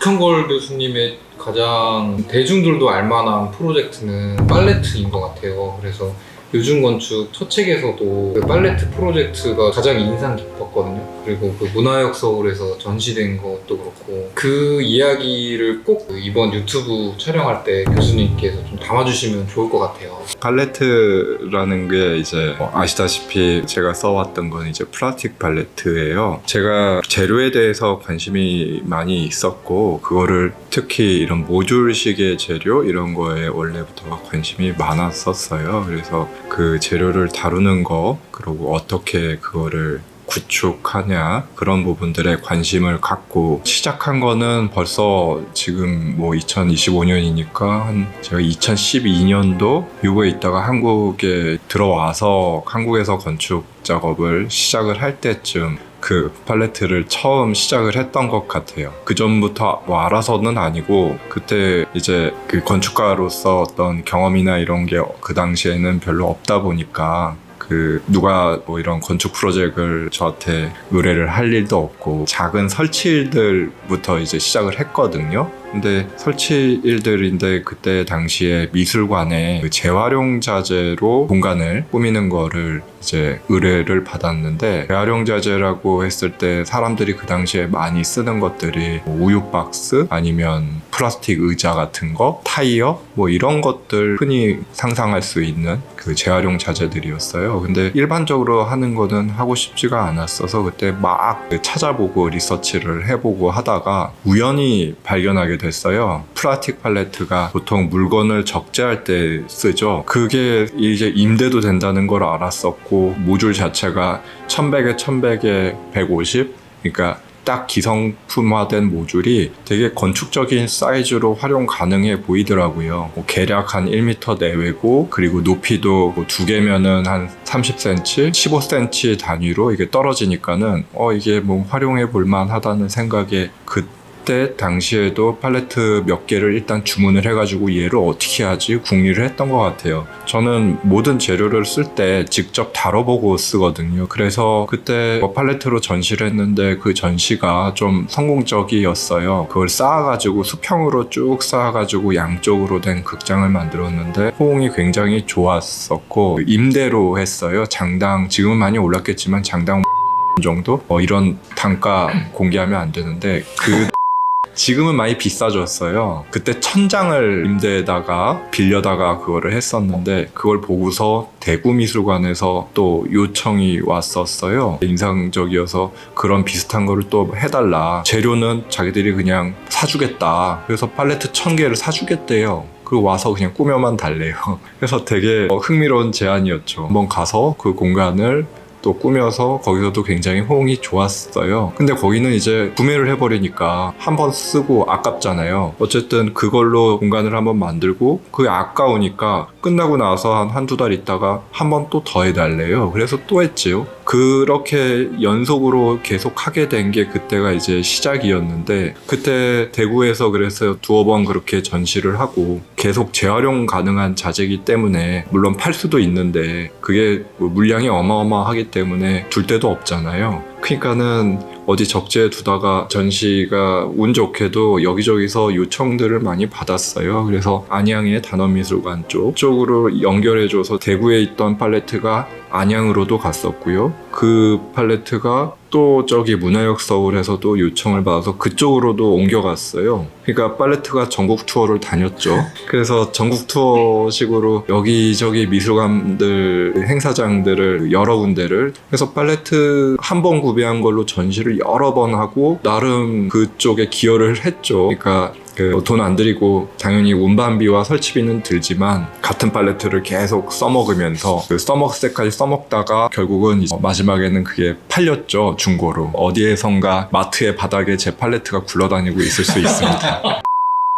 박형걸 교수님의 가장 대중들도 알만한 프로젝트는 팔레트인 것 같아요. 그래서 요즘 건축 첫 책에서도 그 팔레트 프로젝트가 가장 인상 깊었거든요. 그리고 그 문화역 서울에서 전시된 것도 그렇고 그 이야기를 꼭 이번 유튜브 촬영할 때 교수님께서 좀 담아주시면 좋을 것 같아요. 팔레트라는 게 이제 뭐 아시다시피 제가 써왔던 건 이제 플라스틱 팔레트예요. 제가 재료에 대해서 관심이 많이 있었고 그거를 특히 이런 모듈식의 재료 이런 거에 원래부터 관심이 많았었어요. 그래서 그 재료를 다루는 거 그리고 어떻게 그거를 구축하냐 그런 부분들에 관심을 갖고 시작한 거는 벌써 지금 뭐 2025년이니까 한 제가 2012년도 미국에 있다가 한국에 들어와서 한국에서 건축 작업을 시작을 할 때쯤 그 팔레트를 처음 시작을 했던 것 같아요. 그 전부터 뭐 알아서는 아니고 그때 이제 그 건축가로서 어떤 경험이나 이런 게 그 당시에는 별로 없다 보니까 그 누가 뭐 이런 건축 프로젝트를 저한테 의뢰를 할 일도 없고 작은 설치일들부터 이제 시작을 했거든요. 근데 설치 일들인데 그때 당시에 미술관에 그 재활용 자재로 공간을 꾸미는 거를 이제 의뢰를 받았는데 재활용 자재라고 했을 때 사람들이 그 당시에 많이 쓰는 것들이 뭐 우유 박스 아니면 플라스틱 의자 같은 거 타이어 뭐 이런 것들 흔히 상상할 수 있는 그 재활용 자재들이었어요. 근데 일반적으로 하는 거는 하고 싶지가 않았어서 그때 막 찾아보고 리서치를 해보고 하다가 우연히 발견하게 됐어요. 플라스틱 팔레트가 보통 물건을 적재할 때 쓰죠. 그게 이제 임대도 된다는 걸 알았었고 모듈 자체가 1100에 1100에 150 그러니까 딱 기성품화된 모듈이 되게 건축적인 사이즈로 활용 가능해 보이더라고요. 뭐 계략 한 1m 내외고 그리고 높이도 뭐 두 개면은 한 30cm, 15cm 단위로 이게 떨어지니까는 어 이게 뭐 활용해 볼 만하다는 생각에 그 때 당시에도 팔레트 몇 개를 일단 주문을 해가지고 얘를 어떻게 하지 궁리를 했던 것 같아요. 저는 모든 재료를 쓸 때 직접 다뤄보고 쓰거든요. 그래서 그때 뭐 팔레트로 전시를 했는데 그 전시가 좀 성공적이었어요. 그걸 쌓아가지고 수평으로 쭉 쌓아가지고 양쪽으로 된 극장을 만들었는데 호응이 굉장히 좋았었고 임대로 했어요. 장당 지금은 많이 올랐겠지만 장당 정도 어, 이런 단가 공개하면 안 되는데 그 지금은 많이 비싸졌어요. 그때 천장을 임대에다가 빌려다가 그거를 했었는데 그걸 보고서 대구미술관에서 또 요청이 왔었어요. 인상적이어서 그런 비슷한 거를 또 해달라. 재료는 자기들이 그냥 사주겠다. 그래서 팔레트 천 개를 사주겠대요. 그리고 와서 그냥 꾸며만 달래요. 그래서 되게 어, 흥미로운 제안이었죠. 한번 가서 그 공간을 또 꾸며서 거기서도 굉장히 호응이 좋았어요. 근데 거기는 이제 구매를 해버리니까 한 번 쓰고 아깝잖아요. 어쨌든 그걸로 공간을 한번 만들고 그게 아까우니까 끝나고 나서 한 한두 달 있다가 한 번 또 더 해달래요. 그래서 또 했지요. 그렇게 연속으로 계속 하게 된 게 그때가 이제 시작이었는데 그때 대구에서 그래서 두어 번 그렇게 전시를 하고 계속 재활용 가능한 자재이기 때문에 물론 팔 수도 있는데 그게 뭐 물량이 어마어마하기 때문에 둘 데도 없잖아요. 그러니까는 어디 적재에 두다가 전시가 운 좋게도 여기저기서 요청들을 많이 받았어요. 그래서 안양의 단원미술관 쪽 쪽으로 연결해줘서 대구에 있던 팔레트가 안양으로도 갔었고요. 그 팔레트가 또 저기 문화역 서울에서도 요청을 받아서 그쪽으로도 옮겨갔어요. 그러니까 팔레트가 전국 투어를 다녔죠. 그래서 전국 투어식으로 여기저기 미술관들 행사장들을 여러 군데를 그래서 팔레트 한 번 구매한 걸로 전시를 여러 번 하고 나름 그쪽에 기여를 했죠. 그러니까 돈 안 들이고 당연히 운반비와 설치비는 들지만 같은 팔레트를 계속 써먹으면서 그 써먹을 때까지 써먹다가 결국은 이제 마지막에는 그게 팔렸죠 중고로 어디에선가 마트의 바닥에 제 팔레트가 굴러다니고 있을 수 있습니다.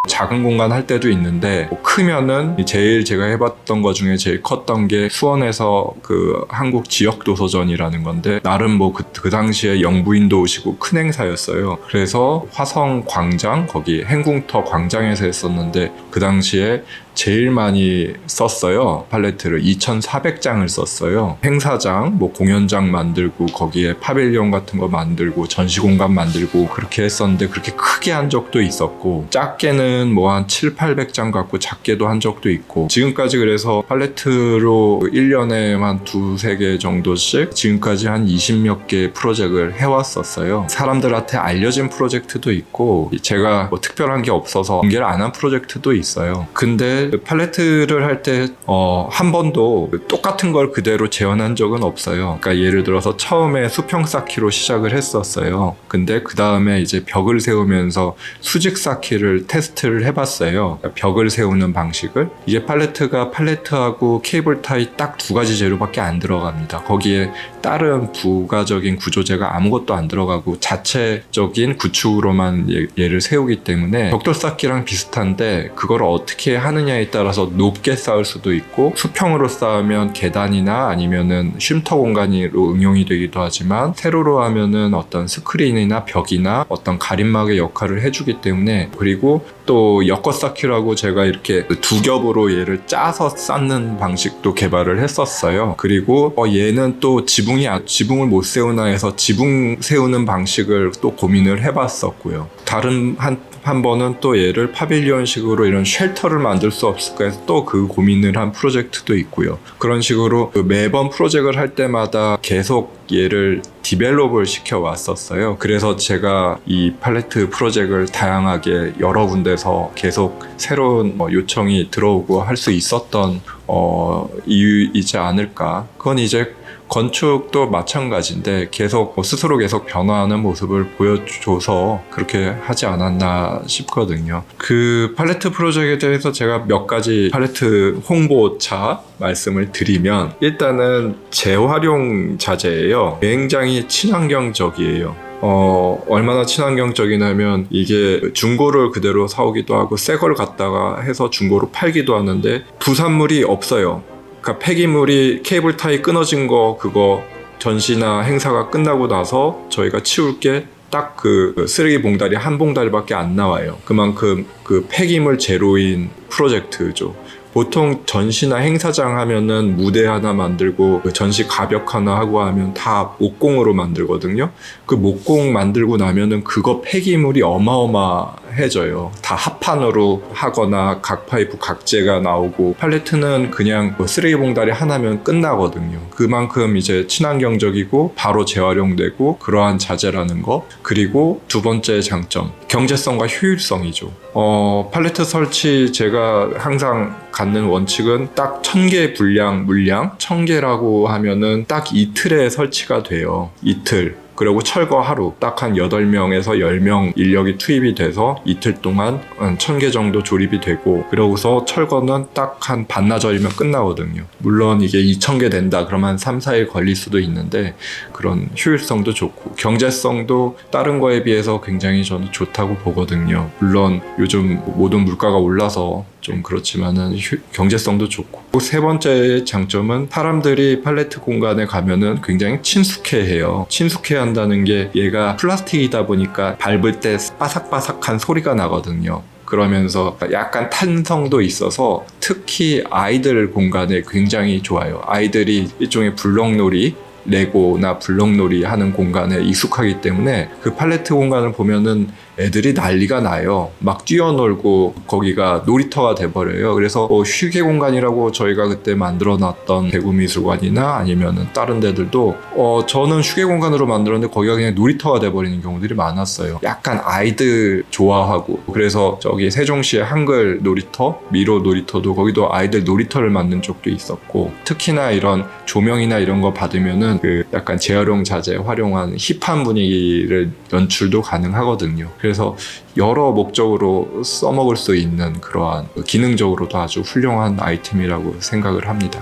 작은 공간 할 때도 있는데 뭐 크면은 제일 제가 해봤던 것 중에 제일 컸던 게 수원에서 그 한국 지역 도서전이라는 건데 나름 뭐그 그 당시에 영부인도 오시고 큰 행사였어요. 그래서 화성 광장 거기 행궁터 광장에서 했었는데 그 당시에 제일 많이 썼어요. 팔레트를 2,400장을 썼어요. 행사장, 뭐 공연장 만들고 거기에 파빌리온 같은 거 만들고 전시 공간 만들고 그렇게 했었는데 그렇게 크게 한 적도 있었고 작게는 뭐 한 7, 800장 갖고 작게도 한 적도 있고 지금까지 그래서 팔레트로 1년에 한 두세 개 정도씩 지금까지 한 20몇 개 프로젝트를 해왔었어요. 사람들한테 알려진 프로젝트도 있고 제가 뭐 특별한 게 없어서 공개를 안 한 프로젝트도 있어요. 근데 팔레트를 할 때 어, 한 번도 똑같은 걸 그대로 재현한 적은 없어요. 그러니까 예를 들어서 처음에 수평 쌓기로 시작을 했었어요. 근데 그 다음에 이제 벽을 세우면서 수직 쌓기를 테스트를 해봤어요. 그러니까 벽을 세우는 방식을 이게 팔레트가 팔레트하고 케이블 타이 딱 두 가지 재료밖에 안 들어갑니다. 거기에 다른 부가적인 구조재가 아무것도 안 들어가고 자체적인 구축으로만 얘, 를 세우기 때문에 벽돌 쌓기랑 비슷한데 그걸 어떻게 하느냐 에 따라서 높게 쌓을 수도 있고 수평으로 쌓으면 계단이나 아니면은 쉼터 공간으로 응용이 되기도 하지만 세로로 하면은 어떤 스크린이나 벽이나 어떤 가림막의 역할을 해주기 때문에 그리고 또 엮어쌓기라고 제가 이렇게 두 겹으로 얘를 짜서 쌓는 방식도 개발을 했었어요. 그리고 어, 얘는 또 지붕이 아- 지붕을 못 세우나 해서 지붕 세우는 방식을 또 고민을 해봤었고요. 다른 한 한 번은 또 얘를 파빌리온식으로 이런 쉘터를 만들 수 없을까 해서 또 그 고민을 한 프로젝트도 있고요. 그런 식으로 그 매번 프로젝트를 할 때마다 계속 얘를 디벨롭을 시켜 왔었어요. 그래서 제가 이 팔레트 프로젝트를 다양하게 여러 군데서 계속 새로운 뭐 요청이 들어오고 할 수 있었던 어, 이유이지 않을까. 그건 이제 건축도 마찬가지인데 계속 뭐 스스로 계속 변화하는 모습을 보여줘서 그렇게 하지 않았나 싶거든요. 그 팔레트 프로젝트에 대해서 제가 몇 가지 팔레트 홍보차 말씀을 드리면 일단은 재활용 자재예요. 굉장히 친환경적이에요. 어, 얼마나 친환경적이냐면 이게 중고를 그대로 사오기도 하고 새 걸 갖다가 해서 중고로 팔기도 하는데 부산물이 없어요. 그러니까 폐기물이 케이블 타이 끊어진 거 그거 전시나 행사가 끝나고 나서 저희가 치울 게 딱 그 쓰레기 봉다리 한 봉다리밖에 안 나와요. 그만큼 그 폐기물 제로인 프로젝트죠. 보통 전시나 행사장 하면은 무대 하나 만들고 그 전시 가벽 하나 하고 하면 다 목공으로 만들거든요. 그 목공 만들고 나면은 그거 폐기물이 어마어마해져요. 다 합판으로 하거나 각 파이프 각재가 나오고 팔레트는 그냥 뭐 쓰레기 봉다리 하나면 끝나거든요. 그만큼 이제 친환경적이고 바로 재활용되고 그러한 자재라는 거. 그리고 두 번째 장점 경제성과 효율성이죠. 어, 팔레트 설치 제가 항상 갖는 원칙은 딱 1000개 분량, 물량, 1000개라고 하면은 딱 이틀에 설치가 돼요. 이틀. 그리고 철거 하루 딱 한 8명에서 10명 인력이 투입이 돼서 이틀 동안 한 1000개 정도 조립이 되고 그러고서 철거는 딱 한 반나절이면 끝나거든요. 물론 이게 2000개 된다 그러면 3, 4일 걸릴 수도 있는데 그런 효율성도 좋고 경제성도 다른 거에 비해서 굉장히 저는 좋다고 보거든요. 물론 요즘 모든 물가가 올라서 좀 그렇지만은 휴- 경제성도 좋고 세 번째 장점은 사람들이 팔레트 공간에 가면은 굉장히 친숙해해요. 친숙해 한다는 게 얘가 플라스틱이다 보니까 밟을 때 바삭바삭한 소리가 나거든요. 그러면서 약간 탄성도 있어서 특히 아이들 공간에 굉장히 좋아요. 아이들이 일종의 블럭놀이 레고나 블럭놀이 하는 공간에 익숙하기 때문에 그 팔레트 공간을 보면은 애들이 난리가 나요. 막 뛰어놀고 거기가 놀이터가 돼버려요. 그래서 뭐 휴게 공간이라고 저희가 그때 만들어놨던 대구미술관이나 아니면은 다른 데들도 어 저는 휴게 공간으로 만들었는데 거기가 그냥 놀이터가 돼버리는 경우들이 많았어요. 약간 아이들 좋아하고 그래서 저기 세종시의 한글 놀이터, 미로 놀이터도 거기도 아이들 놀이터를 만든 쪽도 있었고 특히나 이런 조명이나 이런 거 받으면은 그 약간 재활용 자재 활용한 힙한 분위기를 연출도 가능하거든요. 그래서 여러 목적으로 써먹을 수 있는 그러한 기능적으로도 아주 훌륭한 아이템이라고 생각을 합니다.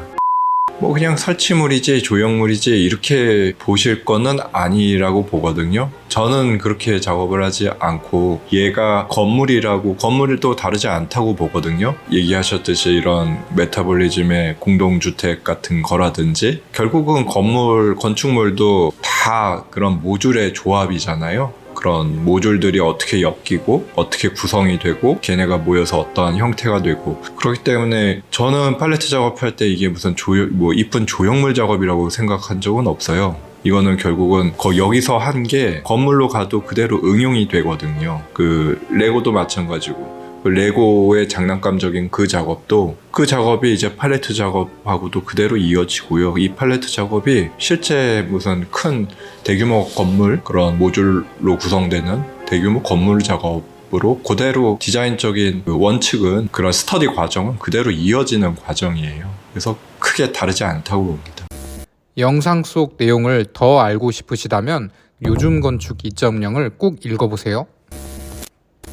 뭐 그냥 설치물이지 조형물이지 이렇게 보실 거는 아니라고 보거든요. 저는 그렇게 작업을 하지 않고 얘가 건물이라고 건물도 다르지 않다고 보거든요. 얘기하셨듯이 이런 메타볼리즘의 공동주택 같은 거라든지 결국은 건물 건축물도 다 그런 모듈의 조합이잖아요. 그런 모듈들이 어떻게 엮이고 어떻게 구성이 되고 걔네가 모여서 어떠한 형태가 되고 그렇기 때문에 저는 팔레트 작업할 때 이게 무슨 조형 뭐 이쁜 조형물 작업이라고 생각한 적은 없어요. 이거는 결국은 거 여기서 한 게 건물로 가도 그대로 응용이 되거든요. 그 레고도 마찬가지고 그 레고의 장난감적인 그 작업도 그 작업이 이제 팔레트 작업하고도 그대로 이어지고요. 이 팔레트 작업이 실제 무슨 큰 대규모 건물 그런 모듈로 구성되는 대규모 건물 작업 으로 그대로 디자인적인 그 원칙은 그런 스터디 과정은 그대로 이어지는 과정이에요. 그래서 크게 다르지 않다고 봅니다. 영상 속 내용을 더 알고 싶으시다면 요즘 건축 2.0을 꼭 읽어보세요.